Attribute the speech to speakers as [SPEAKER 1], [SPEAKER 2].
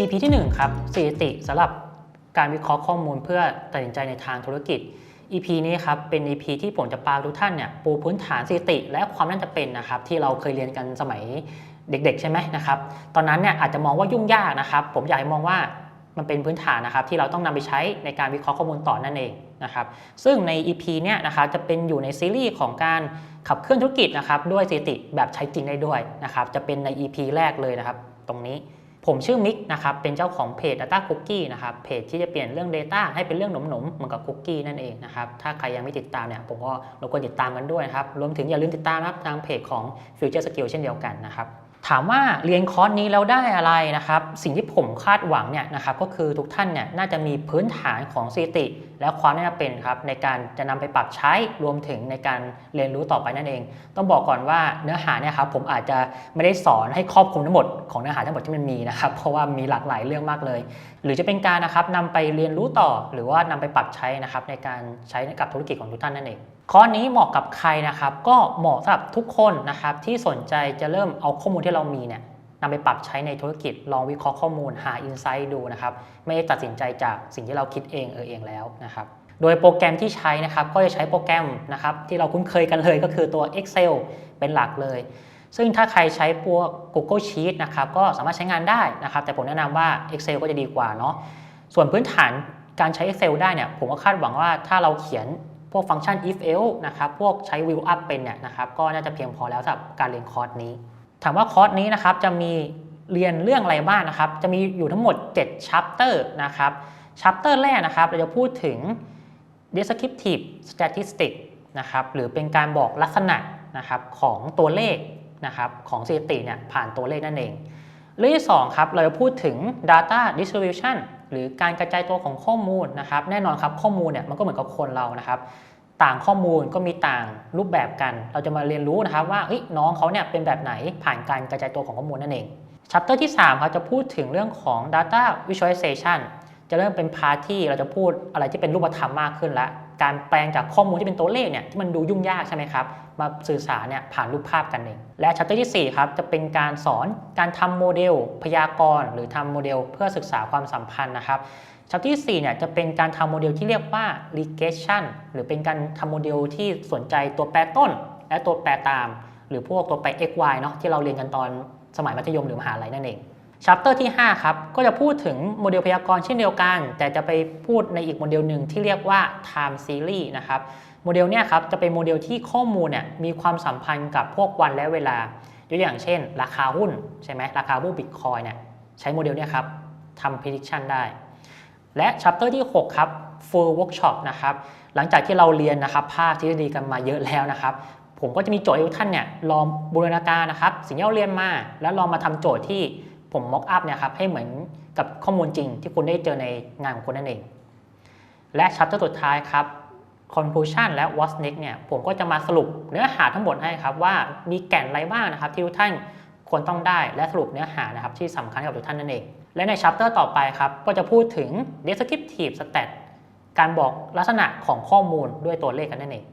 [SPEAKER 1] EP ที่1ครับสถิติสำหรับการวิเคราะห์ข้อมูลเพื่อตัดสินใจในทางธุรกิจ EP นี้ครับเป็น EP ที่ผมจะปาทุกท่านเนี่ยปูพื้นฐานสถิติ และความน่าจะเป็นนะครับที่เราเคยเรียนกันสมัยเด็กๆ ใช่ไหมนะครับ ตอนนั้นเนี่ยอาจจะมองว่ายุ่งยากนะครับ ผมอยากให้มองว่ามันเป็นพื้นฐานนะครับที่เราต้องนำไปใช้ในการวิเคราะห์ข้อมูลต่อนั่นเองนะครับ ซึ่งใน EP เนี่ยนะครับจะเป็นอยู่ในซีรีส์ของการขับเคลื่อนธุรกิจนะครับด้วยสถิติแบบใช้จริงได้ด้วยนะครับจะเป็นใน EP แรกเลยนะครับ ตรงนี้ ผมชื่อมิกนะครับ เป็นเจ้าของเพจ Data Cookie นะครับ เพจที่จะเปลี่ยนเรื่อง Data ให้เป็นเรื่องหนมๆ เหมือนกับคุกกี้นั่นเองนะครับ ถ้าใครยังไม่ติดตามเนี่ย ผมก็รบกวนติดตามกันด้วยนะครับ รวมถึงอย่าลืมติดตามนะครับทางเพจของ Future Skill เช่นเดียวกันนะครับ ถามว่าเรียนคอร์สนี้แล้วได้อะไรนะครับ สิ่งที่ผมคาดหวังเนี่ยนะครับก็คือทุกท่านเนี่ยน่าจะมีพื้นฐานของสถิติ และความน่าเป็นครับในการจะนำไปปรับใช้รวมถึงในการเรียนรู้ต่อไปนั่นเอง ต้องบอกก่อนว่าเนื้อหาเนี่ยครับผมอาจจะไม่ได้สอนให้ครอบคลุมทั้งหมดของเนื้อหาทั้งหมดที่มันมีนะครับเพราะว่ามีหลากหลายเรื่องมากเลย หรือจะเป็นการนะครับนำไปเรียนรู้ต่อ หรือว่านำไปปรับใช้นะครับในการใช้กับธุรกิจของทุกท่านนั่นเอง คอร์สนี้เหมาะกับใครนะครับ ก็เหมาะสำหรับทุกคนนะครับที่สนใจจะเริ่มเอาข้อมูลที่เรามีเนี่ยนำไปปรับใช้ในธุรกิจ ลองวิเคราะห์ข้อมูลหาอินไซต์ดูนะครับ ไม่ได้ตัดสินใจจากสิ่งที่เราคิดเองเออเองแล้วนะครับ โดยโปรแกรมที่ใช้นะครับ ก็จะใช้โปรแกรมนะครับที่เราคุ้นเคยกันเลยก็คือตัว Excel เป็นหลักเลย ซึ่งถ้าใครใช้พวก Google Sheet นะครับก็สามารถใช้งานได้นะครับ แต่ผมแนะนำว่า Excel ก็จะดีกว่าเนาะส่วนพื้นฐานการใช้ Excel ได้เนี่ยผมก็คาดหวังว่าถ้าเราเขียน พวกฟังก์ชัน if else นะครับ พวกใช้ view up เป็นเนี่ยนะครับ ก็น่าจะเพียงพอแล้วสำหรับการเรียนคอร์สนี้ ถามว่าคอร์สนี้นะครับจะมีเรียนเรื่องอะไรบ้างนะครับ จะมีอยู่ทั้งหมด 7 chapter นะครับ chapter แรกนะครับ เราจะพูดถึง descriptive statistics นะครับ หรือเป็นการบอกลักษณะนะครับของตัวเลขนะครับของสถิติเนี่ยผ่านตัวเลขนั่นเอง เรื่องที่2ครับเราจะพูดถึง data distribution หรือการกระจายตัวของข้อมูลนะครับแน่นอนครับข้อมูลเนี่ยมันก็เหมือนกับคนเรานะครับต่างข้อมูลก็มีต่างรูปแบบกัน เราจะมาเรียนรู้นะครับว่าน้องเขาเนี่ยเป็นแบบไหนผ่านการกระจายตัวของข้อมูลนั่นเองชัปเตอร์ที่3ครับจะพูดถึงเรื่องของ data visualization จะเริ่มเป็นพาร์ทที่เราจะพูดอะไรที่เป็นรูปธรรมมากขึ้นละ การแปลงจากข้อมูลที่เป็นตัวเลขเนี่ยที่มันดูยุ่งยากใช่ไหมครับ มาสื่อสารเนี่ยผ่านรูปภาพกันเอง และชัปเตอร์ที่4ครับจะเป็นการสอนการทำโมเดล พยากรณ์ หรือทำโมเดลเพื่อศึกษาความสัมพันธ์นะครับชัปที่4เนี่ยจะเป็นการทำโมเดลที่เรียกว่า regression หรือเป็นการทำโมเดลที่สนใจตัวแปรต้น และตัวแปรตาม หรือพวกตัวแปร x y เนาะที่เราเรียนกันตอนสมัยมัธยมหรือมหาลัยนั่นเอง ชัปเตอร์ที่ 5 ครับ ก็จะพูดถึงโมเดลพยากรณ์เช่นเดียวกัน แต่จะไปพูดในอีกโมเดลหนึ่งที่เรียกว่า time series นะครับโมเดลเนี่ยครับจะเป็นโมเดลที่ข้อมูลเนี่ยมีความสัมพันธ์กับพวกวันและเวลายกอย่างเช่น ราคาหุ้นใช่ไหมราคาหุ้นบิตคอยเนี่ยใช้โมเดลเนี่ยครับทำ prediction ได้ และ chapter ที่ 6 ครับ full workshop นะครับหลังจากที่เราเรียนนะครับภาคทฤษฎีกันมาเยอะแล้วนะครับ ผมก็จะมีโจทย์ให้ทุกท่านเนี่ยลองบูรณาการนะครับ สิ่งที่เราเรียนมา แล้วลองมาทำโจทย์ที่ ผม mock up เนี่ยครับให้เหมือนกับข้อมูลจริงที่คุณได้เจอในงานของคุณนั่นเอง และ chapter สุดท้ายครับ conclusion และ what's next เนี่ยผมก็จะมาสรุปเนื้อหาทั้งหมดให้ครับว่ามีแก่นอะไรบ้างนะครับ ที่ทุกท่านควรต้องได้และสรุปเนื้อหานะครับที่สำคัญกับทุกท่านนั่นเอง และใน chapter ต่อไปครับก็จะพูดถึง descriptive stat การบอกลักษณะของข้อมูลด้วยตัวเลขกันนั่นเอง